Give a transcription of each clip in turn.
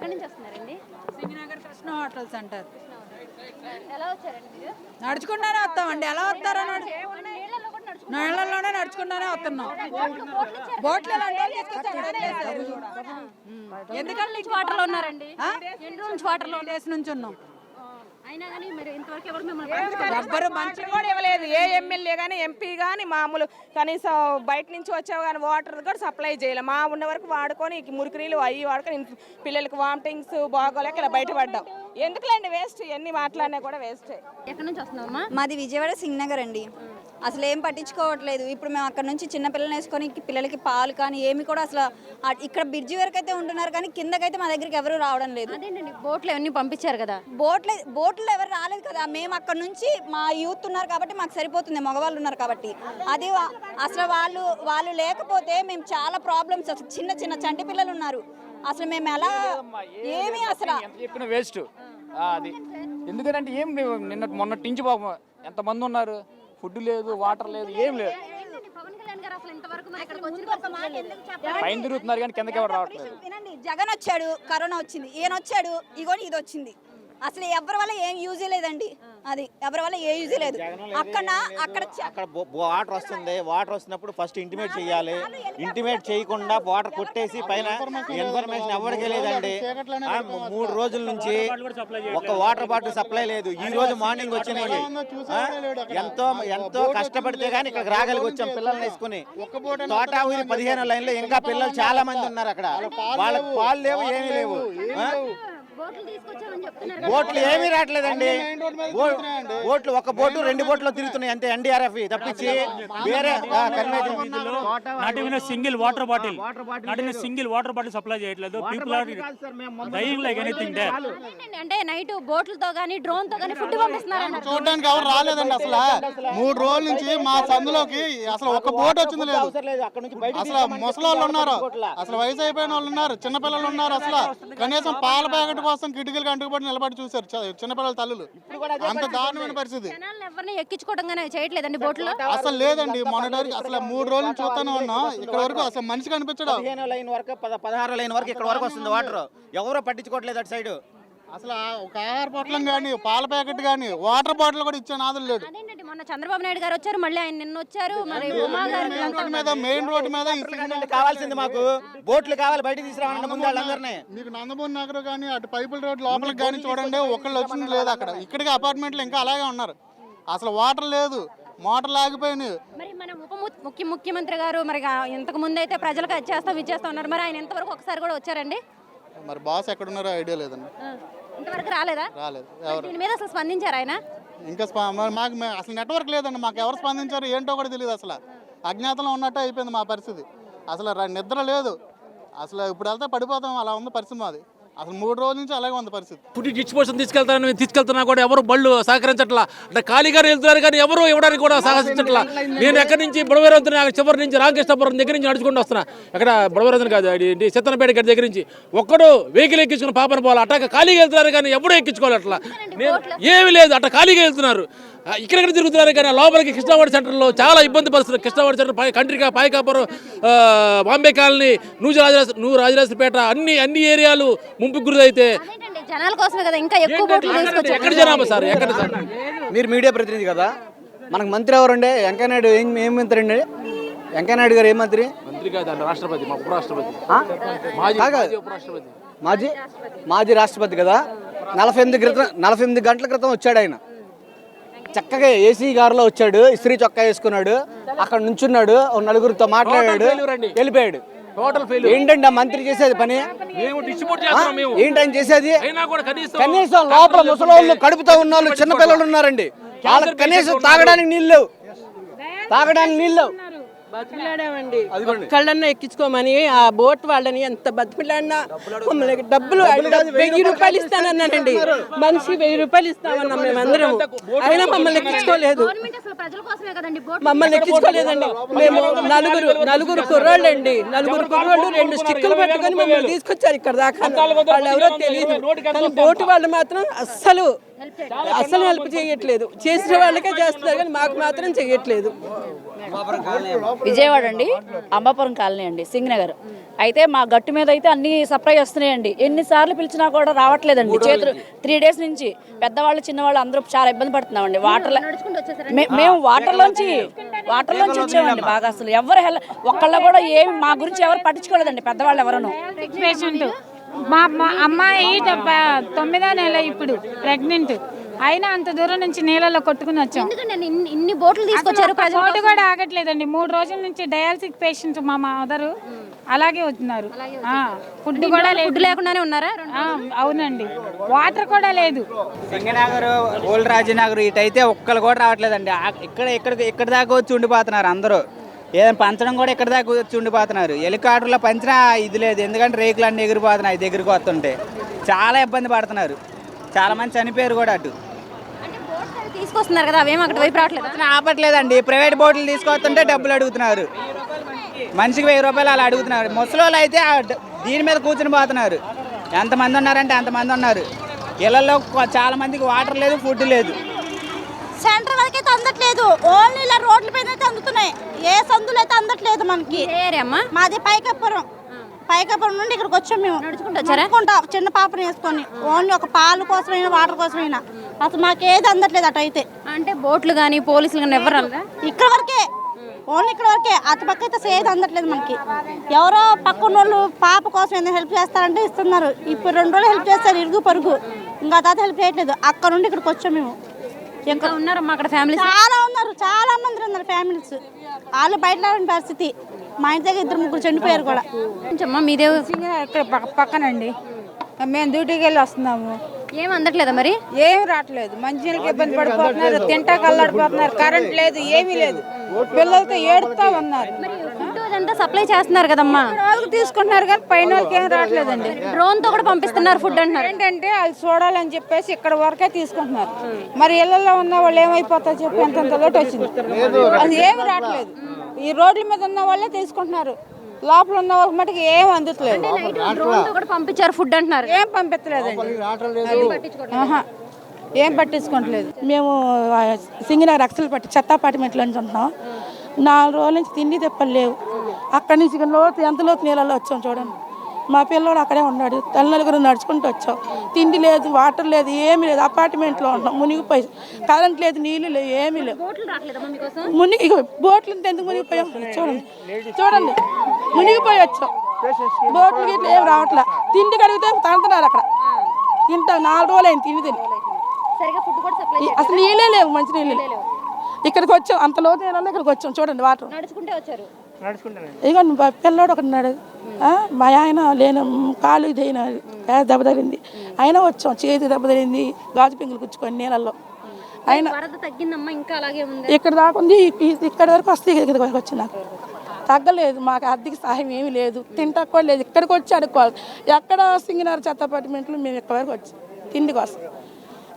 ఎక్కడి నుంచి వస్తున్నారండి? Singhnagar Krishna hotel centre. ఎలా వచ్చారండి మీరు? నడుచుకుంటానే వస్తామండి ఎలా వస్తారో నడు నీళ్ళలో కూడా నడుచుకుంటూ నీళ్ళల్లోనే నడుచుకుంటానే వస్తున్నాం. బోట్లు. ఎందుకంటే వాటర్లో ఉన్నారండి? ఎన్ని నుంచి వాటర్లో డేస్ నుంచి ఉన్నాం? ఎవ్వరు మంచి కూడా ఇవ్వలేదు. ఏ ఎమ్మెల్యే కానీ ఎంపీ కానీ మామూలు కనీసం బయట నుంచి వచ్చావు కానీ వాటర్ కూడా సప్లై చేయలేదు మా ఉన్న వరకు వాడుకొని మురికి నీళ్ళు అవి వాడుకొని పిల్లలకి వామిటింగ్స్ బాగోలేక ఇలా బయటపడ్డాం. ఎందుకులేండి వేస్ట్ ఎన్ని మాట్లాడినా కూడా వేస్ట్ ఎక్కడి నుంచి వస్తున్నావమ్మా? మాది విజయవాడ సింగ్నగర్ అండి. అసలు ఏం పట్టించుకోవట్లేదు. ఇప్పుడు మేము అక్కడ నుంచి చిన్న పిల్లల్ని వేసుకొని పిల్లలకి పాలు కానీ ఏమి కూడా అసలు ఇక్కడ బ్రిడ్జి వరకు అయితే ఉంటున్నారు కానీ కిందకైతే మా దగ్గరికి ఎవరు రావడం లేదు. అదేంటండి బోట్లు అవన్నీ పంపించారు కదా? బోట్లే బోట్లో ఎవరు రాలేదు కదా. మేము అక్కడ నుంచి మా యూత్ ఉన్నారు కాబట్టి మాకు సరిపోతుంది మగవాళ్ళు ఉన్నారు కాబట్టి. అది అసలు వాళ్ళు వాళ్ళు లేకపోతే మేము చాలా ప్రాబ్లమ్స్ అసలు చిన్న చిన్న చంటి పిల్లలు ఉన్నారు. అసలు మేము ఎలా ఏమీ అసలు చెప్పిన వేస్ట్ అది. ఎందుకంటే ఏం నిన్న మొన్నటి నుంచి పాపం ఎంతమంది ఉన్నారు? ఫుడ్ లేదు వాటర్ లేదు ఏం లేదు. పైన తిరుగుతున్నారు కానీ కిందకి ఎవరు రావట్లేదు. వినండి జగన్ వచ్చాడు కరోనా వచ్చింది ఈయన వచ్చాడు ఇగోని ఇది వచ్చింది. అసలు ఎవరి వల్ల ఏం యూజ్ లేదండి అది ఎవరి వల్ల ఏ యూజ్ లేదు అక్కడ అక్కడ అక్కడ వాటర్ వస్తుంది. వాటర్ వస్తున్నప్పుడు ఫస్ట్ ఇంటిమేట్ చేయాలి. ఇంటిమేట్ చేయకుండా వాటర్ కొట్టేసి పైన ఇన్ఫర్మేషన్ ఎవరికి లేదండి. మూడు రోజుల నుంచి ఒక వాటర్ బాటిల్ సప్లై లేదు. ఈ రోజు మార్నింగ్ వచ్చినాయి. ఎంతో ఎంతో కష్టపడితే గానీ ఇక్కడ రాగలిగి వచ్చాం పిల్లల్ని వేసుకుని తోట ఊరి పదిహేను లైన్లో ఇంకా పిల్లలు చాలా మంది ఉన్నారు అక్కడ. వాళ్ళకి పాలు లేవు ఏమీ లేవు? బోట్లు తీసుకొచ్చామని చెప్తున్నారు బోట్లు ఏమీ రావట్లేదండి. బోట్లు ఒక బోటు రెండు బోట్లు తిరుగుతున్నాయి అంతే ఎన్డీఆర్ఎఫ్ తప్పించి వేరే ఆ, convey- not even single water bottle not even single water bottle supply చేయట్లేదు. People are dying like anything they ఏంటండి అంటే నైట్ బోట్లతో కానీ డ్రోన్తో కానీ ఫుడ్ పంపిస్తున్నారు చూడడానికి ఎవరు రాలేదండి అసలు. మూడు రోజుల నుంచి మా సందులోకి అసలు ఒక బోట్ వచ్చింది లేదు. అవసరం లేదు అక్కడ నుంచి బయట అసలు ముసలి వాళ్ళు ఉన్నారు. అసలు వయసు అయిపోయిన వాళ్ళు ఉన్నారు చిన్నపిల్లలు ఉన్నారు అసలు. కనీసం పాల ప్యాకెట్ కోసం కిటికీలకు అంటుకుపడి నిలబడి చూశారు చిన్నపిల్లల తల్లులు. అంత దారుణమైన పరిస్థితి. ఎవరిని ఎక్కించుకోవడం చేయట్లేదండి బోట్లో? అసలు లేదండి మొన్నటి అసలు మూడు రోజుల చూస్తూనే ఉన్నాం. ఇక్కడ వరకు అసలు మనిషి కనిపించడం పదిహేను లైన్ వరకు పద- పదహారు లైన్ వరకు ఇక్కడ వరకు వస్తుంది వాటర్. ఎవరో పట్టించుకోవట్లేదు అటు సైడ్. అసలు ఆ ఒక ఆహార పొట్లం కానీ పాల ప్యాకెట్ కానీ వాటర్ బాటిల్ కూడా ఇచ్చే నాదులు లేడు. అదేంటండి మొన్న చంద్రబాబు నాయుడు గారు వచ్చారు మళ్ళీ ఆయన నిన్న వచ్చారు మరి ఉమా గారు మెయిన్ రోడ్డు మీద మెయిన్ రోడ్డు మీద కావాల్సింది మాకు. బోట్లు కావాలి బయట తీసుకురావాలంటే ముందు వాళ్ళందరినీ మీకు నందమూరి నగర్ కానీ అటు పైపుల్ రోడ్ లోపలికి కానీ చూడండి ఒకళ్ళు వచ్చింది లేదు అక్కడ. ఇక్కడికి అపార్ట్మెంట్లు ఇంకా అలాగే ఉన్నారు. అసలు వాటర్ లేదు మోటార్లు ఆగిపోయినాయి. మరి మన ఉప ము- ముఖ్య ముఖ్యమంత్రి గారు మరి ఆ ఇంతకు ముందు అయితే ప్రజలకు అది చేస్తాం ఇది చేస్తాం ఉన్నారు మరి ఆయన ఎంతవరకు ఒకసారి కూడా వచ్చారండి? మరి బాస్ ఎక్కడున్నారో ఐడియా లేదండి. ఇంతవరకు రాలేదా? రాలేదు. ఎవరు? దీని మీద అసలు స్పందించారు ఆయన? ఇంకా స్ప- మరి మాకు మే- అసలు నెట్వర్క్ లేదండి. మాకు ఎవరు స్పందించారు ఏంటో కూడా తెలియదు అసలు. అజ్ఞాతంలో ఉన్నట్టు అయిపోయింది మా పరిస్థితి. అసలు ర- నిద్ర లేదు. అసలు ఇప్పుడు వెళ్తే పడిపోతాం. అలా ఉంది పరిస్థితి మాది. అసలు మూడు రోజుల నుంచి అలాగే ఉంది పరిస్థితి. ఫుడ్ డిస్ట్రిబ్యూషన్ తీసుకెళ్తానని తీసుకెళ్తున్నా కూడా ఎవరు బళ్ళు సహకరించట్లా. అంటే ఖాళీగా వెళ్తున్నారు కానీ ఎవరు ఇవ్వడానికి కూడా సహకరించట్లా. నేను ఎక్కడి నుంచి బుడవరంతుని చివరి నుంచి రామకృష్ణపురం దగ్గర నుంచి నడుచుకుంటూ వస్తున్నా. అక్కడ బుడవరంతుని కాదు అది ఏంటి? సిత్తనపేట గడి దగ్గర నుంచి. ఒక్కడు వెహికల్ ఎక్కించుకుని పాపన పోవాలి. అట్లా ఖాళీగా వెళ్తున్నారు కానీ ఎవరు ఎక్కించుకోవాలి అట్లా నేను ఏమీ లేదు అట్లా ఖాళీగా వెళ్తున్నారు. ఇక్కడెక్కడ తిరుగుతున్నారు కానీ లోపలికి కృష్ణావాడి సెంటర్లో చాలా ఇబ్బంది పరిస్థితులు కృష్ణావాడి సెంటర్ పై కంట్రికా పాయకాపురం బాంబే కాలనీ నూజు రాజరాజ నూ రాజరాజపేట అన్ని అన్ని ఏరియాలు ముంపుకు గురైతే అదేంటండి? జనాల కోసమే కదా ఇంకా ఎక్కువ ఎక్కడ జనాభా సార్? ఎక్కడ సార్? మీరు మీడియా ప్రతినిధి కదా? మనకు మంత్రి ఎవరుండే? వెంకయ్యనాయుడు ఏం ఏం మంత్రి అండి వెంకయ్యనాయుడు గారు ఏం మంత్రి? మంత్రి కాదండి రాష్ట్రపతి మా కాదు. ఉపరాష్ట్రపతి. మాజీ మాజీ రాష్ట్రపతి కదా? నలభై ఎనిమిది క్రితం నలభై ఎనిమిది గంటల క్రితం వచ్చాడు ఆయన. చక్కగా ఏసీ కారులో వచ్చాడు ఇస్త్రీ చొక్కా వేసుకున్నాడు అక్కడ నుంచున్నాడు నలుగురితో మాట్లాడాడు. వెళ్ళిపోయాడు. టోటల్ ఫెయిల్ ఏంటండి ఆ మంత్రి చేసేది పని? మేము డిస్ట్రిబ్యూట్ ఆ? చేస్తున్నాం మేము. ఏంటి ఆయన చేసేది? అయినా కూడా కనీసం కనీసం లోపల ముసలోళ్ళు కడుపుతో ఉన్న వాళ్ళు చిన్నపిల్లలు ఉన్నారండి. వాళ్ళకి కనీసం తాగడానికి నీళ్ళు లేవు. తాగడానికి నీళ్ళు లేవు. బతిమిలాడామండి. ఒక్కళ్ళన్నా ఎక్కించుకోమని ఆ బోట్ వాళ్ళని ఎంత బతిమిలాడినా డబ్బులు వెయ్యి రూపాయలు ఇస్తానన్నానండి. మనిషి వెయ్యి రూపాయలు ఇస్తామన్నాం మేమందరం అయినా మమ్మల్ని ఎక్కించుకోలేదు. గవర్నమెంట్ అసలు ప్రజల కోసమే కదండి బోట్? మమ్మల్ని ఎక్కించుకోలేదండి. మేము నలుగురు నలుగురు కుర్రోళ్ళండి. నలుగురు కుర్రోళ్ళు రెండు స్టిక్కులు పట్టుకొని మమ్మల్ని తీసుకొచ్చారు ఇక్కడ దాకా. వాళ్ళు ఎవరో తెలియదు. కానీ బోటు వాళ్ళు మాత్రం అస్సలు అస్సలు హెల్ప్ చేయట్లేదు. చేసిన వాళ్ళకే చేస్తున్నారు కానీ మాకు మాత్రం చేయట్లేదు విజయవాడ అండి అంబాపురం కాలనీ అండి సింగనగర్. అయితే మా గట్టు మీద అయితే అన్ని సప్లై వస్తున్నాయండి. ఎన్నిసార్లు పిలిచినా కూడా రావట్లేదండి. చేతులు త్రీ డేస్ నుంచి పెద్దవాళ్ళు చిన్నవాళ్ళు అందరూ చాలా ఇబ్బంది పడుతున్నామండి. వాటర్ మేము వాటర్లోంచి వాటర్లోంచి వచ్చామండి బాగా అసలు. ఎవరు హెల్ ఒక్కళ్ళ కూడా ఏమి మా గురించి ఎవరు పట్టించుకోలేదండి. పెద్దవాళ్ళు ఎవరును. మా అమ్మాయి తొమ్మిదో నెల ఇప్పుడు ప్రెగ్నెంట్ అయినా అంత దూరం నుంచి నీళ్ళలో కొట్టుకుని వచ్చాం. ఎందుకంటే ఇన్ని ఇన్ని బోట్లు తీసుకొచ్చారు ప్రజలు కూడా ఆగట్లేదండి. మూడు రోజుల నుంచి డయాలసిస్ పేషెంట్ మా మదరు అలాగే వస్తున్నారు ఆ, ఫుడ్ కూడా లేదు ఫుడ్ లేకుండానే ఉన్నారా? ఆ, అవునండి. వాటర్ కూడా లేదు. సింగనగర్ ఓల్డ్ రాజనగర్ ఇటైతే ఒక్కరు కూడా రావట్లేదండి. ఆ- ఇక్కడ ఇక్కడ ఇక్కడ దాకా వచ్చి ఉండిపోతున్నారు అందరూ. ఏదైనా పంచడం కూడా ఇక్కడ దాకా వచ్చి ఉండిపోతున్నారు. హెలికాప్టర్లో పంచినా ఇది లేదు. ఎందుకంటే రేకులు అన్నీ ఎగిరిపోతున్నాయి దగ్గరికి వస్తుంటే. చాలా ఇబ్బంది పడుతున్నారు. చాలా మంది చనిపోయారు కూడా అటు. తీసుకొస్తున్నారు కదా అవేం అక్కడ వైపు రావట్లేదు? ఆపట్లేదండి. ప్రైవేట్ బోట్లు తీసుకొస్తుంటే డబ్బులు అడుగుతున్నారు. మనిషికి వెయ్యి రూపాయలు అలా అడుగుతున్నారు. ముసలోళ్ళు అయితే ఆ డ- దీని మీద కూర్చుని పోతున్నారు. ఎంతమంది ఉన్నారంటే అంతమంది ఉన్నారు. ఇళ్ళలో కొ- చాలా మందికి వాటర్ లేదు ఫుడ్ లేదు. సెంటర్ వరకు అయితే అందట్లేదు. ఓన్లీ ఇలా రోడ్ల పైన అయితే అందుతున్నాయి. ఏ సందులు అయితే అందట్లేదు మనకి. అమ్మా? మాది పైకప్పురం. పైకప్పురం నుండి ఇక్కడికి వచ్చాం మేము. నడుచుకుంటూ వచ్చారా? నడుచుకుంటా చిన్న పాపని వేసుకొని. ఓన్లీ ఒక పాలు కోసమైనా వాటర్ కోసమైనా. అసలు మాకు ఏది అందట్లేదు అటు అయితే అంటే బోట్లు కానీ పోలీసులు కానీ ఎవరు రాలేదా? ఇక్కడ వరకే. ఓన్లీ ఇక్కడ వరకే. అటు పక్క అయితే సేది అందట్లేదు మనకి. ఎవరో పక్కన వాళ్ళు పాప కోసం ఏదైనా హెల్ప్ చేస్తారంటే ఇస్తున్నారు. ఇప్పుడు రెండు రోజులు హెల్ప్ చేస్తారు ఇరుగు పరుగు. ఇంకా తర్వాత హెల్ప్ చేయట్లేదు. అక్కడ నుండి ఇక్కడికి వచ్చాం మేము. ఇంకా ఉన్నారమ్మా అక్కడ ఫ్యామిలీస్ చాలా ఉన్నారు. చాలా మంది ఉన్నారు ఫ్యామిలీస్ వాళ్ళు బయట రాని పరిస్థితి. మా ఇంటి దగ్గర ఇద్దరు ముగ్గురు చనిపోయారు కూడా. అమ్మా మీదే ఇక్కడ పక్క- పక్కనండి మేము డ్యూటీకి వెళ్ళి వస్తున్నాము. ఏం అందట్లేదా మరి? ఏమి రావట్లేదు. మంచినీళ్ళకి ఇబ్బంది పడిపోతున్నారు తింటాక అల్లాడిపోతున్నారు కరెంట్ లేదు ఏమీ లేదు. పిల్లలతో ఏడుస్తా ఉన్నారు. మరి ఫుడ్ అదంతా సప్లై చేస్తున్నారు కదమ్మా? వాళ్ళకి తీసుకుంటున్నారు కానీ పైన వాళ్ళకి ఏం రావట్లేదండి. డ్రోన్తో కూడా పంపిస్తున్నారు ఫుడ్ అంటున్నారు. ఏంటంటే వాళ్ళు చూడాలని చెప్పేసి ఇక్కడ వరకే తీసుకుంటున్నారు. మరి ఇళ్ళలో ఉన్న వాళ్ళు ఏమైపోతారు చెప్పి అంతంత లోటు వచ్చింది. అది ఏమి రావట్లేదు. ఈ రోడ్ల మీద ఉన్న వాళ్ళే తీసుకుంటున్నారు. లోపల ఉన్న వాళ్ళకి మటుకు ఏం అందుతలేదు. డ్రోన్తో కూడా పంపించారు ఫుడ్ అంటున్నారు. ఏం పంపించలేదండి. ఆహా. ఏం పట్టించుకోవట్లేదు. మేము సింగనగర్ అక్సలు పట్టి చెత్త అపార్ట్మెంట్లో నుంచి ఉంటున్నాం. నాలుగు రోజుల నుంచి తిండి తెప్పలు లేవు. అక్కడి నుంచి లోతు ఎంత లోతు నీళ్ళలో వచ్చాం చూడండి. మా పిల్లోడు అక్కడే ఉన్నాడు. తల్లి నలుగురు నడుచుకుంటూ వచ్చాం. తిండి లేదు వాటర్ లేదు ఏమీ లేదు. అపార్ట్మెంట్లో ఉంటున్నాం మునిగిపోయి. కరెంట్ లేదు నీళ్ళు లేవు ఏమీ లేవు. మునిగి బోట్లు ఎందుకు మునిగిపోయాం? చూడండి. చూడండి. మునిగిపోయి వచ్చాం. బోట్లు గిట్ల ఏం రావట్లే. తిండి కడిగితే తంతున్నారు అక్కడ. తింటాం. నాలుగు రోజులు అయింది తిండి తిని. అసలు నీళ్ళే లేవు మంచి నీళ్ళు ఇక్కడికి వచ్చాం. అంత లోతు ఇక్కడికి వచ్చాం. చూడండి వాటర్. నడుచుకుంటే వచ్చారు. ఇగో మా పిల్లోడు ఒకటి ఉన్నాడు. ఆ, మా ఆయన లేని కాలు ఇదైన దెబ్బ తగిలింది. అయినా వచ్చాం. చేతి దెబ్బ తగిలింది. గాజు పింగులు కుచ్చుకొని నీళ్ళల్లో ఆయన వరద తగ్గిందమ్మా ఇంకా అలాగే ఉంది. ఇక్కడ దాకా ఉంది. ఇక్కడ వరకు వస్తే ఇక్కడికి వరకు వచ్చింది నాకు. తగ్గలేదు. మాకు ఆర్థిక సహాయం ఏమీ లేదు. తింటాకు కూడా లేదు. ఇక్కడికి వచ్చి అడుక్కోవాలి. ఎక్కడ సింగినారు చెత్త అపార్ట్మెంట్లు మేము ఇక్కడ వరకు వచ్చి తిండి కోసం.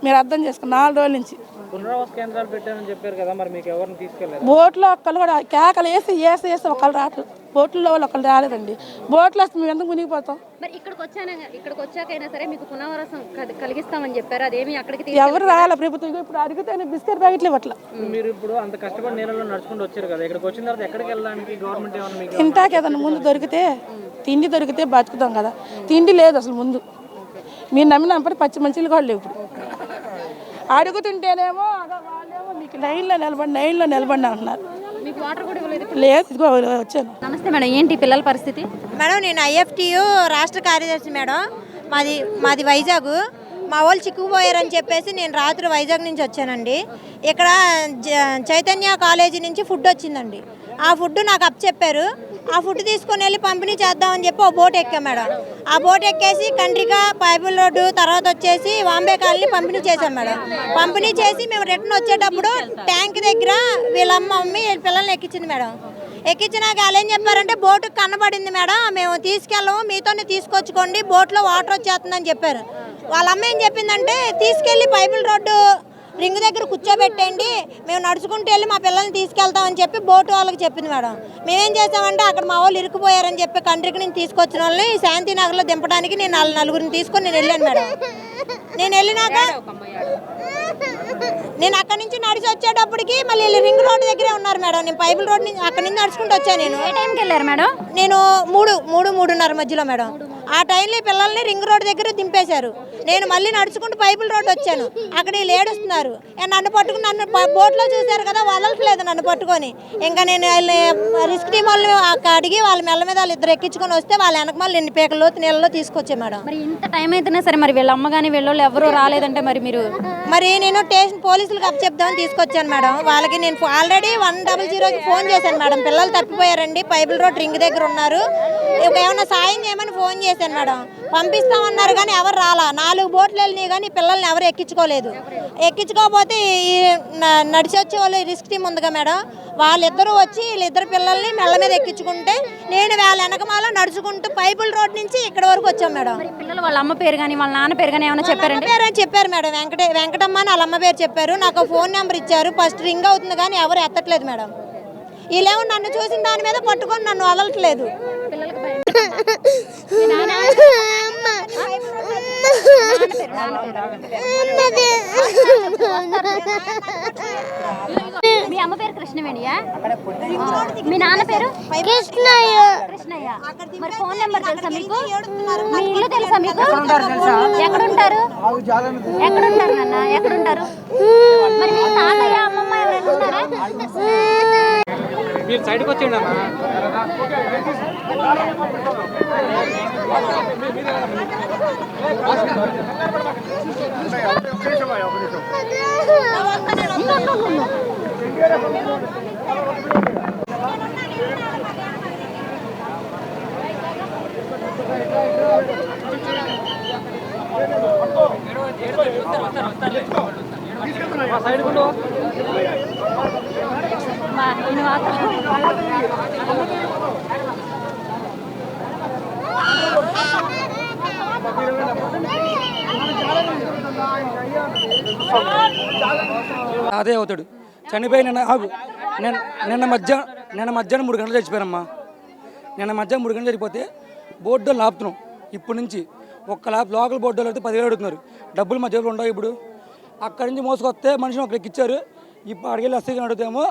మీరు అర్థం చేసుకోండి నాలుగు రోజుల నుంచి. పునరావాస కేంద్రాలు పెట్టారని చెప్పారు కదా మరి మీకు ఎవరిని తీసుకెళ్ళారు బోట్లో ఒక్కళ్ళు కూడా కేకలు వేసి వేసి వేసి ఒకళ్ళు రావట్లేదు. బోట్లో వాళ్ళు ఒకళ్ళు రాలేదండి. బోట్లో వస్తే మేము ఎందుకు మునిగిపోతాం? మరి ఇక్కడికి వచ్చాన ఇక్కడికి వచ్చాకైనా సరే మీకు పునరావాసం కల్- కలిగిస్తామని చెప్పారు? అదేమి అక్కడికి ఎవరు రాలే ప్రభుత్వం? ఇప్పుడు అడిగితేనే బిస్కెట్ ప్యాకెట్లు ఇవ్వట్లే. మీరు ఇప్పుడు అంత కష్టపడి నీళ్ళలో నడుచుకుంటూ వచ్చారు కదా ఇక్కడికి వచ్చిన తర్వాత ఎక్కడికి వెళ్ళడానికి గవర్నమెంట్ ఏమైనా మీకు తింటాకి ఏదైనా ముందు దొరికితే తిండి దొరికితే బతుకుతాం కదా. తిండి లేదు అసలు ముందు. మీరు నమ్మినప్పుడు పచ్చి మంచిలు కూడా లేవు ఇప్పుడు. అడుగుతుంటేనేమో అగో వాళ్ళేమో మీకు లైన్లో నిలబడి లైన్లో నిలబడి అంటున్నారు. మీకు వాటర్ కూడా ఇవ్వలేదు లేదు ఇదిగో వచ్చాను. నమస్తే మేడం ఏంటి పిల్లల పరిస్థితి? మేడం నేను ఐఎఫ్టియు రాష్ట్ర కార్యదర్శి మేడం. మాది మాది వైజాగ్. మా వాళ్ళు చిక్కుకుపోయారని చెప్పేసి నేను రాత్రి వైజాగ్ నుంచి వచ్చానండి. ఇక్కడ జ- చైతన్య కాలేజీ నుంచి ఫుడ్ వచ్చిందండి. ఆ ఫుడ్ నాకు అప్ చెప్పారు ఆ ఫుడ్ తీసుకొని వెళ్ళి పంపిణీ చేద్దామని చెప్పి ఓ బోట్ ఎక్కాం మేడం. ఆ బోట్ ఎక్కేసి కండ్రిక పైపుల్ రోడ్డు తర్వాత వచ్చేసి వాంబే కాలనీ పంపిణీ చేసాం మేడం. పంపిణీ చేసి మేము రిటర్న్ వచ్చేటప్పుడు ట్యాంక్ దగ్గర వీళ్ళ మమ్మీ పిల్లల్ని ఎక్కించింది మేడం. ఎక్కించినాక వాళ్ళు ఏం చెప్పారంటే బోటు కనబడింది మేడం మేము తీసుకెళ్ళము మీతోనే తీసుకొచ్చుకోండి బోట్లో వాటర్ వచ్చేస్తుందని చెప్పారు. వాళ్ళ అమ్మ ఏం చెప్పిందంటే తీసుకెళ్ళి పైపుల్ రోడ్డు రింగ్ దగ్గర కూర్చోబెట్టండి మేము నడుచుకుంటూ వెళ్ళి మా పిల్లల్ని తీసుకెళ్తామని చెప్పి బోటు వాళ్ళకి చెప్పింది మేడం. మేమేం చేసామంటే అక్కడ మా వాళ్ళు ఇరుక్కుపోయారని చెప్పి కంట్రీకి నేను తీసుకొచ్చిన వాళ్ళని శాంతినగర్లో దింపడానికి నేను నాలుగు నలుగురిని తీసుకొని నేను వెళ్ళాను మేడం. నేను వెళ్ళినాక నేను అక్కడి నుంచి నడిచి వచ్చేటప్పటికి మళ్ళీ రింగ్ రోడ్ దగ్గరే ఉన్నారు మేడం. నేను పైపుల్ రోడ్ నుంచి అక్కడి నుంచి నడుచుకుంటూ వచ్చాను నేను. ఏ టైంకి వెళ్ళారు మేడం? నేను మూడు మూడు మూడున్నర మధ్యలో మేడం. ఆ టైంలో ఈ పిల్లల్ని రింగ్ రోడ్ దగ్గర దింపేశారు. నేను మళ్ళీ నడుచుకుంటూ పైపుల్ రోడ్ వచ్చాను. అక్కడ వీళ్ళు ఏడుస్తున్నారు. ఏ నన్ను పట్టుకుని నన్ను బోట్లో చూశారు కదా వదలట్లేదు నన్ను పట్టుకొని. ఇంకా నేను వాళ్ళని రిస్క్ టీం అక్క అడిగి వాళ్ళ మెల్ల మీద వాళ్ళు ఇద్దరు ఎక్కించుకొని వస్తే వాళ్ళ వెనక మళ్ళీ ఎన్ని పేకల నీళ్ళలో తీసుకొచ్చే మేడం. మరి ఇంత టైం అయితేనే సరే మరి వీళ్ళ అమ్మ కానీ వీళ్ళు ఎవరు రాలేదంటే మరి మీరు మరి నేను స్టేషన్ పోలీసులకు అప్పచెప్దామని తీసుకొచ్చాను మేడం. వాళ్ళకి నేను ఆల్రెడీ వన్ డబల్ జీరోకి ఫోన్ చేశాను మేడం. పిల్లలు తప్పిపోయారండి. పైపుల్ రోడ్ రింగ్ దగ్గర ఉన్నారు. ఏమైనా సాయం చేయమని ఫోన్ చేశాను మేడం. పంపిస్తామన్నారు కానీ ఎవరు రాలా. నాలుగు బోట్లు వెళ్ళినాయి కానీ పిల్లల్ని ఎవరు ఎక్కించుకోలేదు. ఎక్కించుకోకపోతే ఈ న- నడిచి వచ్చే వాళ్ళు రిస్క్ టీం ఉందిగా మేడం. వాళ్ళిద్దరూ వచ్చి వీళ్ళిద్దరు పిల్లల్ని మెల్ల మీద ఎక్కించుకుంటే నేను వాళ్ళ వెనకమాల నడుచుకుంటూ పైపుల్ రోడ్ నుంచి ఇక్కడ వరకు వచ్చాం మేడం. పిల్లలు వాళ్ళ అమ్మ పేరు కానీ వాళ్ళ నాన్న పేరు కానీ ఏమైనా చెప్పారండి? పేరు అని చెప్పారు మేడం. వెంకటే వెంకటమ్మ అని వాళ్ళ అమ్మ పేరు చెప్పారు. నాకు ఫోన్ నెంబర్ ఇచ్చారు. ఫస్ట్ రింగ్ అవుతుంది కానీ ఎవరు ఎత్తట్లేదు మేడం. వీళ్ళేమో నన్ను చూసిన దాని మీద పట్టుకొని నన్ను వదలట్లేదు. మీ అమ్మ పేరు కృష్ణవేణియా? మీ నాన్న పేరు? కృష్ణయ్య. కృష్ణయ్య. మరి ఫోన్ నెంబర్ తెలుసా మీకు? మీ ఇల్లు తెలుసా మీకు? ఎక్కడుంటారు? ఎక్కడుంటారు నాన్న? ఎక్కడుంటారు? మరి మీ తాతయ్య అమ్మమ్మ ఎవరైనా ఉన్నారా? మీరు సైడ్కి వచ్చేయండి అమ్మా. మా ఈయన మాత్రం అదే అవుతాడు. చనిపోయి నిన్న ఆగు. నిన్న నిన్న మధ్య నిన్న మధ్యాహ్నం మూడు గంటలు చచ్చిపోయారమ్మా నిన్న మధ్యాహ్నం మూడు గంటలు చనిపోతే బోర్డు లాపుతున్నాం. ఇప్పటి నుంచి ఒక్క లాప్ లోకల్ బోర్డు అయితే పదివేలు అడుగుతున్నారు. డబ్బులు మా ఉండవు ఇప్పుడు. అక్కడి నుంచి మోసుకొస్తే మనిషిని ఒకరికి ఇచ్చారు. ఇప్పుడు అడిగి ఎస్ఐ అడుగుతామో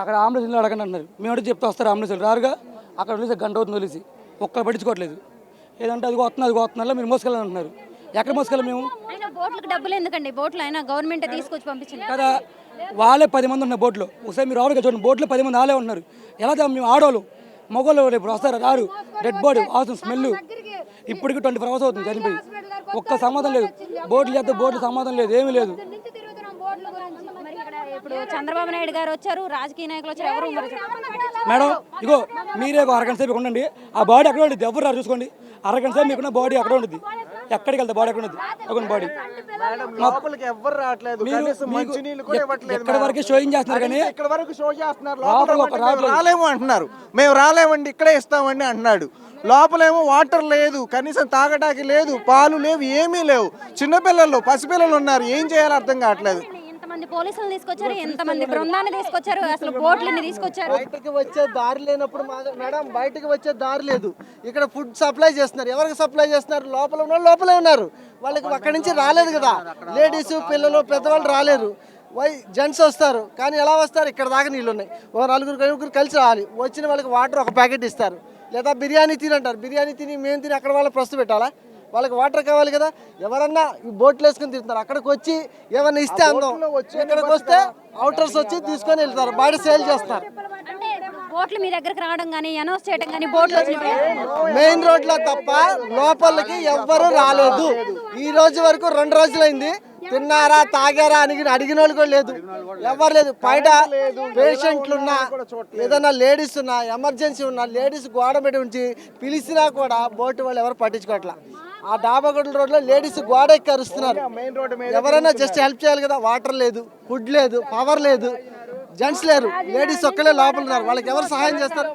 అక్కడ అంబులెన్స్ అడగండి అన్నారు. మేము అడిగి చెప్తే వస్తారు అంబులెన్స్ రారుగా అక్కడ వదిలేసి గంట అవుతుంది వదిలేసి. ఒక్కరు పట్టించుకోవట్లేదు. ఏదంటే అది వస్తున్నా అది వస్తున్నా మీరు మోసుకెళ్ళాలంటున్నారు. ఎక్కడ మోసుకెళ్ళాం మేము? బోట్లకు డబ్బులు ఎందుకండి? బోట్లు అయినా గవర్నమెంట్ తీసుకొచ్చి పంపించింది. కదా వాళ్ళే పది మంది ఉన్న బోట్లో. ఒకసారి మీరు ఆవిడగా చూడండి బోట్లో పది మంది వాళ్ళే ఉన్నారు ఎలా మేము ఆడవాళ్ళు మగవాళ్ళు రేపు వస్తారు? రారు. డెడ్ బాడీ వాసన స్మెల్ ఇప్పటికి ట్వంటీ ఫోర్ అవర్స్ అవుతుంది చనిపోయి. ఒక్క సమాధానం లేదు. బోట్లు చేస్తే బోట్లు సమాధానం లేదు ఏమీ లేదు. ఇప్పుడు చంద్రబాబు నాయుడు గారు వచ్చారు రాజకీయ నాయకులు వచ్చారు ఎవరు మేడం ఇగో మీరే ఒక అరగంట సేపు ఉండండి. ఆ బాడీ అక్కడ ఉంటుంది ఎవరు రారు చూసుకోండి. అరగంట సేపు మీకున్న బాడీ అక్కడ ఉంటుంది ఎక్కడికి వెళ్తే బాడీ బాడీ లోపలికి ఎవ్వరు రావట్లేదు. కనీసం మంచినీళ్ళు కూడా ఇవ్వట్లేదు మేడం. వరకే షోయింగ్ చేస్తున్నారు కానీ ఇక్కడ వరకు షో చేస్తున్నారు? లోపల. రాలేము అంటున్నారు. మేము రాలేమండి ఇక్కడే ఇస్తామండి అంటున్నాడు. లోపలేమో వాటర్ లేదు కనీసం తాగడానికి లేదు పాలు లేవు ఏమీ లేవు. చిన్నపిల్లలు పసిపిల్లలు ఉన్నారు. ఏం చేయాలో అర్థం కావట్లేదు. ఎంతమంది పోలీసులు తీసుకొచ్చారు? ఎంతమంది బృందాన్ని తీసుకొచ్చారు? అసలు బోట్లని తీసుకొచ్చారు? బయటకి వచ్చే దారి లేనప్పుడు మేడం బయటకి వచ్చే దారి లేదు. ఇక్కడ ఫుడ్ సప్లై చేస్తున్నారు. ఎవరికి సప్లై చేస్తున్నారు? లోపల ఉన్న వాళ్ళు లోపలే ఉన్నారు. వాళ్ళకి అక్కడి నుంచి రాలేదు కదా. లేడీస్ పిల్లలు పెద్దవాళ్ళు రాలేరు వై జెంట్స్ వస్తారు. కానీ ఎలా వస్తారు? ఇక్కడ దాకా నీళ్ళు ఉన్నాయి. ఓ నలుగురు నలుగురు కలిసి రావాలి. వచ్చిన వాళ్ళకి వాటర్ ఒక ప్యాకెట్ ఇస్తారు. లేదా బిర్యానీ తినంటారు. బిర్యానీ తిని మేము తిని అక్కడ వాళ్ళకి ప్రస్తుతం పెట్టాలా? వాళ్ళకి వాటర్ కావాలి కదా. ఎవరన్నా ఈ బోట్లు వేసుకుని తిరుగుతారు అక్కడికి వచ్చి ఏమన్నా ఇస్తే అందం. ఇక్కడికి వస్తే అవుటర్స్ వచ్చి తీసుకొని వెళ్తారు. బయట సేల్ చేస్తారు. అంటే బోట్లు మీ దగ్గరకు రావడం కానీ అనౌన్స్ చేయడం కానీ బోట్లు మెయిన్ రోడ్లో తప్ప లోపలికి ఎవ్వరు రాలేదు. ఈ రోజు వరకు రెండు రోజులైంది. తిన్నారా తాగారా అని అడిగిన వాళ్ళు కూడా లేదు. ఎవరు లేదు. బయట పేషెంట్లు ఉన్నా ఏదైనా లేడీస్ ఉన్నా ఎమర్జెన్సీ ఉన్నా లేడీస్ గోడ పెట్టి ఉంచి పిలిచినా కూడా బోటు వాళ్ళు ఎవరు పట్టించుకోవట్లా. ఆ డాబాగొడ్ల రోడ్లో లేడీస్ గోడ ఎక్కి అరుస్తున్నారు. ఎవరైనా జస్ట్ హెల్ప్ చేయాలి కదా. వాటర్ లేదు ఫుడ్ లేదు పవర్ లేదు. జెంట్స్ లేరు. లేడీస్ ఒక్కలే లోపల ఉన్నారు. వాళ్ళకి ఎవరు సహాయం చేస్తారు?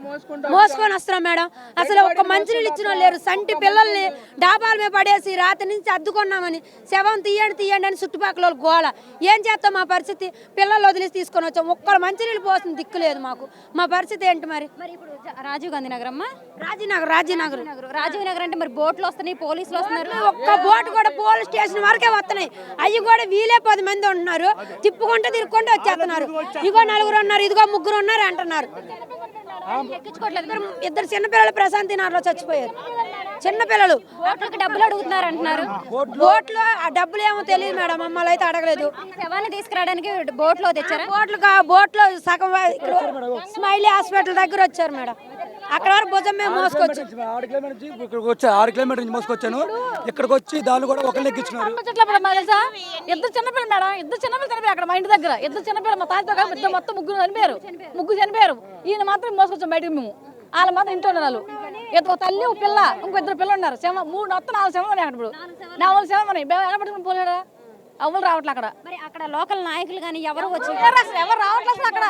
మోసుకొని వస్తున్నాం మేడం. అసలు ఒక మంచినీళ్ళు ఇచ్చిన వాళ్ళు లేరు. సంటి పిల్లల్ని డాబాల మీద పడేసి రాత్రి నుంచి అద్దుకున్నామని శవం తీయండి తీయండి అని చుట్టుపక్కల గోల. ఏం చేస్తాం మా పరిస్థితి? పిల్లలు వదిలేసి తీసుకొని వచ్చాం. ఒక్కరు మంచినీళ్ళు పోసిన దిక్కు లేదు మాకు. మా పరిస్థితి ఏంటి మరి? మరి ఇప్పుడు రాజీవ్ గాంధీ నగర్ అమ్మా రాజీనగర్. రాజీనగర్. నగర్ రాజీవ్ నగర్ అంటే మరి బోట్లు వస్తున్నాయి పోలీసులు వస్తున్నారు. ఒక్క బోటు కూడా పోలీస్ స్టేషన్ వరకే వస్తున్నాయి. అవి కూడా వీలే పది మంది ఉంటున్నారు. తిప్పుకుంటే తిరుక్కుంటూ వచ్చేస్తున్నారు. ఇగో నలుగురు ఉన్నారు ఇదిగో ముగ్గురు ఉన్నారు అంటున్నారు. ఎక్కించుకోవట్లేదు. ఇద్దరు చిన్నపిల్లలు ప్రశాంతి నగర్లో చచ్చిపోయారు. చిన్నపిల్లలు బోట్లకి డబ్బులు అడుగుతున్నారు అంటున్నారు. బోట్లో ఆ డబ్బులు ఏమో తెలియదు మేడం మమ్మల్ని అయితే అడగలేదు. శవాన్ని తీసుకురావడానికి బోట్లో తెచ్చారా? బోట్లు బోట్లో సగం స్మైలీ హాస్పిటల్ దగ్గర వచ్చారు మేడం. అక్కడ వరకు భుజం మేము మోసుకొచ్చి. ఆరు కిలోమీటర్ నుంచి ఇక్కడికి వచ్చా ఆరు కిలోమీటర్ నుంచి మోసుకొచ్చాను. ఇక్కడికి వచ్చి దాన్ని కూడా ఒకళ్ళు ఎక్కించినారు చెట్ల మాకు తెలుసా? ఇద్దరు చిన్నపిల్లలు మేడం? ఇద్దరు చిన్నపిల్లలు చనిపోయారు అక్కడ మా ఇంటి దగ్గర. ఇద్దరు చిన్నపిల్లలు మా తాత ఇద్దరు మొత్తం ముగ్గురు చనిపోయారు. ముగ్గురు చనిపోయారు. ఈయన మాత్రం మోసుకొచ్చాం బయటకు మేము. వాళ్ళ మాత్రం ఇంట్లో ఉన్నారు ఇద్దరు ఒక తల్లి ఒక పిల్ల ఇంకో ఇద్దరు పిల్లలు ఉన్నారు. శవం మూడు మొత్తం నాలుగు శవం ఉన్నాయి అక్కడ ఇప్పుడు. నాలుగు శవం ఉన్నాయి. ఎలా పట్టుకుని పోలేడా? అవ్వలు రావట్లే అక్కడ? మరి అక్కడ లోకల్ నాయకులు కానీ ఎవరు వచ్చి ఎవరు అసలు ఎవరు రావట్లేదు అసలు అక్కడ?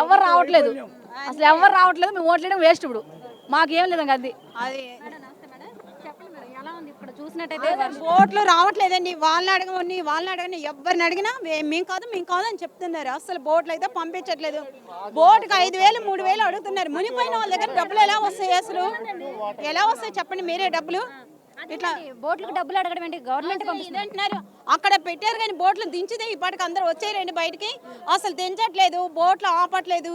ఎవరు రావట్లేదు. అసలు ఎవరు రావట్లేదు మేము ఓట్లేయడం వేస్ట్ ఇప్పుడు. మాకేం లేదు ఇంకా అది. అది ఎలా ఉంది ఇక్కడ చూసినట్టయితే? ఓట్లు రావట్లేదండి. వాళ్ళని అడగమని వాళ్ళని అడగని ఎవరిని అడిగినా "మే- మేము కాదు మేము కాదు అని చెప్తున్నారు. అసలు బోట్లు అయితే పంపించట్లేదు. బోటుకి ఐదు వేలు మూడు వేలు అడుగుతున్నారు. మునిపోయిన వాళ్ళ దగ్గర డబ్బులు ఎలా వస్తాయి అసలు? ఎలా వస్తాయి చెప్పండి మీరే డబ్బులు. ఇట్లా బోట్లకు డబ్బులు అడగడం ఏంటి? గవర్నమెంట్ అంటున్నారు అక్కడ పెట్టారు కానీ బోట్లు దించితే ఇప్పటికి అందరూ వచ్చేయండి బయటికి. అసలు దించట్లేదు బోట్లు ఆపట్లేదు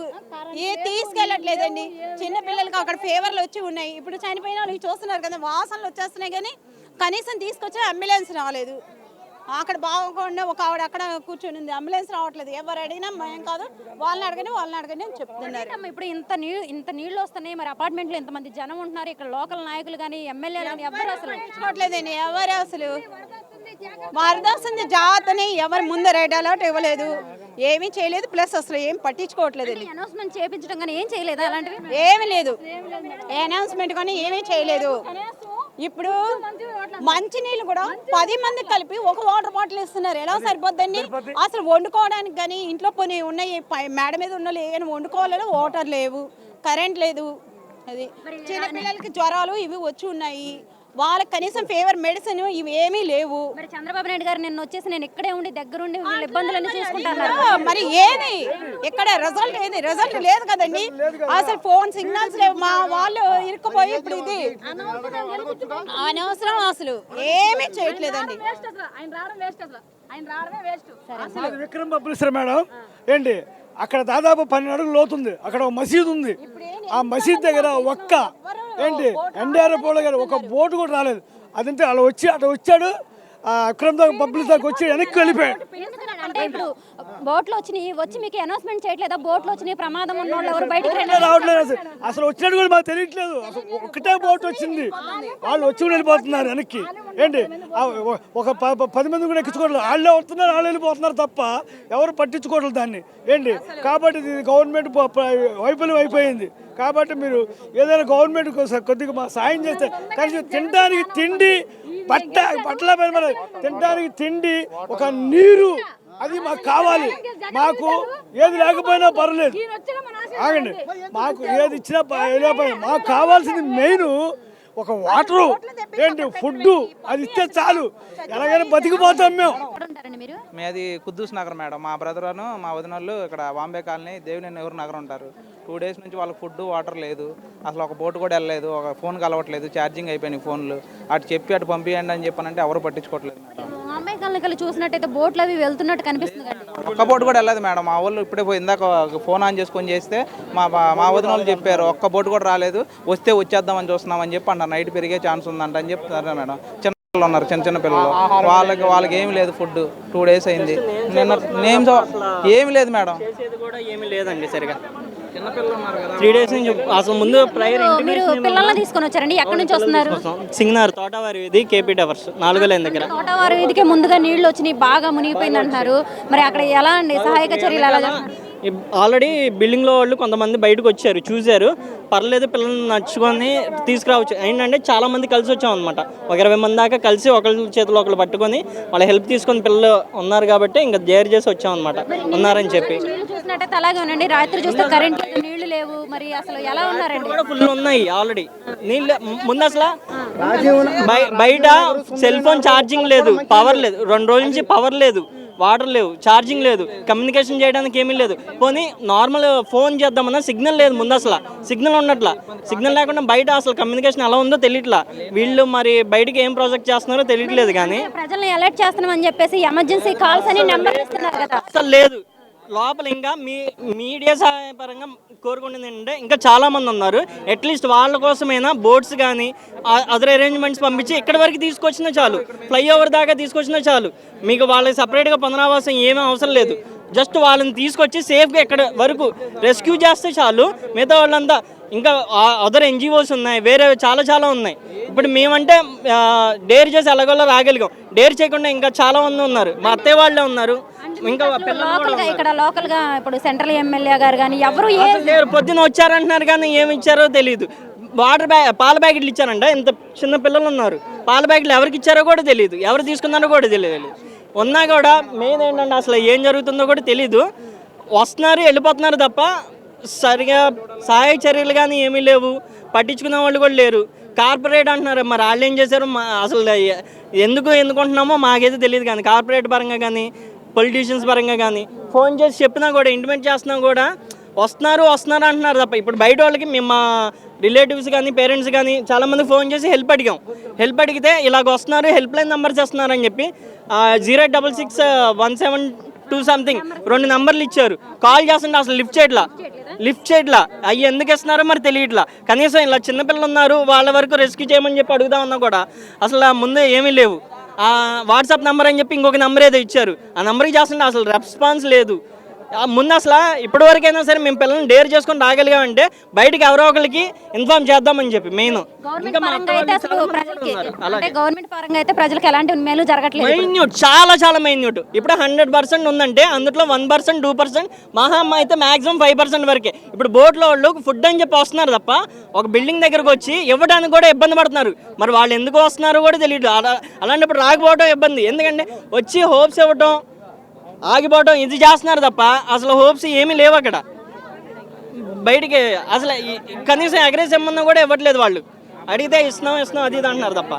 ఏ తీసుకెళ్ళట్లేదండి. చిన్న పిల్లలకి అక్కడ ఫీవర్లు వచ్చి ఉన్నాయి. ఇప్పుడు చనిపోయిన వాళ్ళకి చూస్తున్నారు కదా వాసనలు వచ్చేస్తున్నాయి కానీ కనీసం తీసుకొచ్చి అంబులెన్స్ రాలేదు. అక్కడ బాగుండా ఒక ఆవిడ అక్కడ కూర్చొని ఉంది. అంబులెన్స్ రావట్లేదు. ఎవరు అడిగినా మేము కాదు. వాళ్ళని అడగని వాళ్ళని అడగని అని చెప్తున్నారు. అమ్మ, ఇప్పుడు ఇంత నీళ్ళు ఇంత నీళ్ళు వస్తున్నాయి. మరి అపార్ట్మెంట్లో ఇంతమంది జనం ఉంటున్నారు. ఇక్కడ లోకల్ నాయకులు కానీ ఎమ్మెల్యేలు కానీ ఎవరు అసలు? పట్టించుకోవట్లేదండి ఎవరు అసలు? వరద వస్తుంది జాతని ఎవరు ముందు రెడ్ అలర్ట్ ఇవ్వలేదు. ఏమీ చేయలేదు ప్లస్ అసలు ఏం పట్టించుకోవట్లేదండి అనౌన్స్మెంట్ చేయించడం కానీ ఏం చేయలేదా అలాంటివి? ఏమీ లేదు. అనౌన్స్మెంట్ కానీ ఏమీ చేయలేదు. ఇప్పుడు మంచినీళ్ళు కూడా పది మంది కలిపి ఒక వాటర్ బాటిల్ ఇస్తున్నారు. ఎలా సరిపోద్దండి? అసలు వండుకోవడానికి కానీ ఇంట్లో పోనీ ఉన్నాయి మేడ మీద ఉన్న ఏమైనా వండుకోవాలని వాటర్ లేవు కరెంట్ లేదు. అది చిన్న పిల్లలకి జ్వరాలు ఇవి వచ్చి ఉన్నాయి. వాళ్ళకి కనీసం ఫీవర్ మెడిసిన్ ఇవి ఏమీ లేవు. మరి చంద్రబాబు నాయుడు గారు నిన్న వచ్చేసి నేను ఇక్కడే ఉండి దగ్గరుండి వీళ్ళ ఇబ్బందులన్నీ చూసుకుంటాను మరి ఏది? ఇక్కడ రిజల్ట్ ఏది? రిజల్ట్ లేదు కదండి. అసలు ఫోన్ సిగ్నల్స్ లేవు. మా వాళ్ళు ఇరుక్కుపోయి ఇప్పుడు ఇది అనవసరం అసలు. ఏమీ చేయట్లేదండి. ఆయన రావడం వేస్ట్ అసలు. ఆయన రావడమే వేస్ట్ విక్రమ్ పబ్లిసర్ మేడం. ఏంటి? అక్కడ దాదాపు పన్నెండు అడుగులు లోతుంది అక్కడ ఒక మసీదు ఉంది. ఆ మసీద్ దగ్గర ఒక్క ఏంటి? ఎన్డీఆర్ఎఫ్ వాళ్ళ గారు ఒక బోటు కూడా రాలేదు. అదంటే అలా వచ్చి అటు వచ్చాడు దాకా పబ్లిక్ దాకా వచ్చి వెనక్కి వెళ్ళిపోయాడు. అంటే ఇప్పుడు బోట్లు వచ్చినాయి వచ్చి మీకు అనౌన్స్మెంట్ చేయట్లేదా? బోట్లు వచ్చినాయి ప్రమాదం ఉన్న వాళ్ళు ఎవరు బయటకు రావట్లేదు అసలు. వచ్చినట్టు కూడా మాకు తెలియట్లేదు. అసలు ఒకటే బోట్ వచ్చింది. వాళ్ళు వచ్చి కూడా వెళ్ళిపోతున్నారు వెనక్కి. ఏంటి? ఒక పది మంది కూడా ఎక్కించుకోవట్లేదు. వాళ్ళే వస్తున్నారు వాళ్ళు వెళ్ళిపోతున్నారు తప్ప ఎవరు పట్టించుకోవట్లేదు దాన్ని. ఏంటి? కాబట్టి ఇది గవర్నమెంట్ వైఫల్యం అయిపోయింది. కాబట్టి మీరు ఏదైనా గవర్నమెంట్ కొద్దిగా మా సాయం చేస్తే కనీసం తినడానికి తిండి బట్ట బట్టల మీద మన తినడానికి తిండి ఒక నీరు అది మాకు కావాలి. మాకు ఏది లేకపోయినా పర్లేదు ఆగండి. మాకు ఏది ఇచ్చినా మాకు కావాల్సింది మెయిన్ ఒక వాటరు ఏంటి ఫుడ్ అది ఇస్తే చాలు. ఎలాగైనా బతికిపోతాం మేము. మాది కుద్దూస్ నగర్ మేడం. మా బ్రదర్ అను మా వదిన వాళ్ళు ఇక్కడ బాంబే కాలనీ దేవినేని నెహ్రూ నగర్ ఉంటారు. టూ డేస్ నుంచి వాళ్ళకి ఫుడ్ వాటర్ లేదు. అసలు ఒక బోట్ కూడా వెళ్ళలేదు. ఒక ఫోన్ కలవట్లేదు ఛార్జింగ్ అయిపోయినాయి ఫోన్లు అటు చెప్పి అటు పంపించండి అని చెప్పానంటే ఎవరు పట్టించుకోవట్లేదు మేడం. అమ్మాయి కళ్ళకి చూసినట్టయితే బోట్లు అవి వెళ్తున్నట్టు కనిపిస్తుంది బోట్ కూడా వెళ్ళదు మేడం. మా వాళ్ళు ఇప్పుడే పోయి ఇందాక ఫోన్ ఆన్ చేసుకొని చేస్తే మా మా- వదిన వాళ్ళు చెప్పారు ఒక్క బోట్ కూడా రాలేదు వస్తే వచ్చేద్దామని చూస్తున్నామని చెప్పి అంటారు నైట్ పెరిగే ఛాన్స్ ఉందంట అని చెప్తారు మేడం. చిన్న పిల్లలు ఉన్నారు చిన్న చిన్న పిల్లలు. వాళ్ళకి వాళ్ళకి ఏమి లేదు ఫుడ్ టూ డేస్ అయింది. నిన్న నేమ్స్ ఏమి లేదు మేడం. లేదండి సరిగా. త్రీ డేస్ నుంచి అసలు ముందు ప్రైర్ మీరు పిల్లల్ని తీసుకొని వచ్చారండి. ఎక్కడి నుంచి వస్తున్నారు? సింగనార్ తోటవారి ఇది కేపీ టవర్స్ నాలుగో లైన్ దగ్గర. తోటవారు వీధికే ముందుగా నీళ్ళు వచ్చినాయి బాగా మునిగిపోయింది అంటున్నారు. మరి అక్కడ ఎలా అండి? సహాయక చర్యలు ఎలా? ఆల్రెడీ బిల్డింగ్లో వాళ్ళు కొంతమంది బయటకు వచ్చారు చూశారు. పర్లేదు పిల్లల్ని నడుచుకొని తీసుకురావచ్చు. ఏంటంటే చాలా మంది కలిసి వచ్చాం అనమాట ఒక ఇరవై మంది దాకా కలిసి ఒకరి చేతిలో ఒకరు పట్టుకొని వాళ్ళ హెల్ప్ తీసుకొని పిల్లలు ఉన్నారు కాబట్టి ఇంకా జేర్ చేసి వచ్చాం అనమాట ఉన్నారని చెప్పి. చూస్తున్నట్టయితే అలాగే ఉండండి. రాత్రి చూస్తే కరెంట్ నీళ్ళు లేవు. మరి అసలు ఎలా ఉన్నారండి? కూడా ఫుల్ ఉన్నాయి ఆల్రెడీ నీళ్ళు ముందు అసలు బయ- బయట సెల్ ఫోన్ ఛార్జింగ్ లేదు. పవర్ లేదు. రెండు రోజుల నుంచి పవర్ లేదు. వాటర్ లేవు. ఛార్జింగ్ లేదు. కమ్యూనికేషన్ చేయడానికి ఏమీ లేదు. పోనీ నార్మల్ ఫోన్ చేద్దామన్నా సిగ్నల్ లేదు ముందు అసలు. సిగ్నల్ ఉన్నట్ల. సిగ్నల్ లేకుండా బయట అసలు కమ్యూనికేషన్ ఎలా ఉందో తెలియట్లా. వీళ్ళు మరి బయటికి ఏం ప్రాజెక్ట్ చేస్తున్నారో తెలియట్లేదు కానీ ప్రజల్ని అలర్ట్ చేస్తున్నామని చెప్పేసి ఎమర్జెన్సీ కాల్స్ అని నెంబర్ ఇస్తున్నారు కదా. అసలు లేదు. లోపల ఇంకా మీ మీడియా సహాయపరంగా కోరుకునేది ఏంటంటే ఇంకా చాలామంది ఉన్నారు. అట్లీస్ట్ వాళ్ళ కోసమైనా బోట్స్ కానీ అదర్ అరేంజ్మెంట్స్ పంపించి ఇక్కడి వరకు తీసుకొచ్చినా చాలు. ఫ్లైఓవర్ దాకా తీసుకొచ్చినా చాలు. మీకు వాళ్ళకి సపరేట్గా పునరావాసం ఏమీ అవసరం లేదు. జస్ట్ వాళ్ళని తీసుకొచ్చి సేఫ్గా ఇక్కడ వరకు రెస్క్యూ చేస్తే చాలు. మిగతా వాళ్ళంతా ఇంకా అదర్ ఎన్జిఓస్ ఉన్నాయి వేరే చాలా చాలా ఉన్నాయి. ఇప్పుడు మేమంటే డేర్ చేసి ఎలాగోలా రాగలిగాం. డేర్ చేయకుండా ఇంకా చాలామంది ఉన్నారు. మా అత్తయ్య వాళ్ళే ఉన్నారు. ఇంకా పిల్లలు కూడా లోకల్గా ఇక్కడ లోకల్గా ఇప్పుడు సెంట్రల్ ఎమ్మెల్యే గారు కానీ ఎవరు లేరు పొద్దున వచ్చారంటున్నారు కానీ ఏమి ఇచ్చారో తెలియదు వాటర్ బ్యాగ్ పాల ప్యాకెట్లు ఇచ్చారంట ఇంత చిన్న పిల్లలు ఉన్నారు. పాల ప్యాకెట్లు ఎవరికి ఇచ్చారో కూడా తెలియదు ఎవరు తీసుకున్నారో కూడా తెలియదు ఉన్నా కూడా మెయిన్ ఏంటంటే అసలు ఏం జరుగుతుందో కూడా తెలియదు వస్తున్నారు వెళ్ళిపోతున్నారు తప్ప సరిగా సహాయ చర్యలు కానీ ఏమీ లేవు. పట్టించుకునే వాళ్ళు కూడా లేరు. కార్పొరేట్ అంటున్నారు. మరి వాళ్ళు ఏం చేశారు? మా అసలు ఎందుకు ఎందుకుంటున్నామో మాకైతే తెలియదు కానీ కార్పొరేట్ పరంగా కానీ పొలిటీషియన్స్ పరంగా కానీ ఫోన్ చేసి చెప్పినా కూడా ఇంటిమేట్ చేస్తున్నా కూడా వస్తున్నారు వస్తున్నారు అంటున్నారు తప్ప ఇప్పుడు బయట వాళ్ళకి మేము మా రిలేటివ్స్ కానీ పేరెంట్స్ కానీ చాలామంది ఫోన్ చేసి హెల్ప్ అడిగాం. హెల్ప్ అడిగితే ఇలాగ వస్తున్నారు హెల్ప్ లైన్ నెంబర్స్ ఇస్తున్నారు అని చెప్పి zero double six one seven two something రెండు నెంబర్లు ఇచ్చారు. కాల్ చేస్తుంటే అసలు లిఫ్ట్ చేయట్లా. లిఫ్ట్ చేయట్లా. అవి ఎందుకు ఇస్తున్నారో మరి తెలియట్లా. కనీసం ఇలా చిన్నపిల్లలు ఉన్నారు వాళ్ళ వరకు రెస్క్యూ చేయమని చెప్పి అడుగుదామన్నా కూడా అసలు ముందు ఏమీ లేవు. వాట్సాప్ నెంబర్ అని చెప్పి ఇంకొక నెంబర్ ఏదో ఇచ్చారు. ఆ నెంబర్కి చేస్తుంటే అసలు రెస్పాన్స్ లేదు. ముందు అసలు ఇప్పటి వరకైనా సరే మేము పిల్లల్ని డేర్ చేసుకొని రాగలిగామంటే బయటికి ఎవరో ఒకరికి ఇన్ఫార్మ్ చేద్దామని చెప్పి మెయిన్. గవర్నమెంట్ పరంగా అయితే అసలు ప్రజలకి ఎలాంటి మేలు జరగట్లేదు. మైన్యూట్ చాలా చాలా మైన్యూట్ ఇప్పుడు హండ్రెడ్ పర్సెంట్ ఉందంటే అందులో వన్ పర్సెంట్ టూ పర్సెంట్ మహా అమ్మ అయితే మాక్సిమం ఫైవ్ పర్సెంట్ వరకే. ఇప్పుడు బోట్లో వాళ్ళు ఫుడ్ అని చెప్పి వస్తున్నారు తప్ప ఒక బిల్డింగ్ దగ్గరకు వచ్చి ఇవ్వడానికి కూడా ఇబ్బంది పడుతున్నారు. మరి వాళ్ళు ఎందుకు వస్తున్నారో కూడా తెలియదు అలా అలాంటప్పుడు రాకపోవడం ఇబ్బంది. ఎందుకంటే వచ్చి హోప్స్ ఇవ్వటం ఆగిపోవటం ఇది చేస్తున్నారు తప్ప అసలు హోప్స్ ఏమీ లేవు అక్కడ. బయటికి అసలు కనీసం ఎగరే సంబంధం కూడా ఇవ్వట్లేదు వాళ్ళు. అడిగితే ఇస్తున్నాం ఇస్తున్నాం అది ఇది అంటున్నారు తప్ప.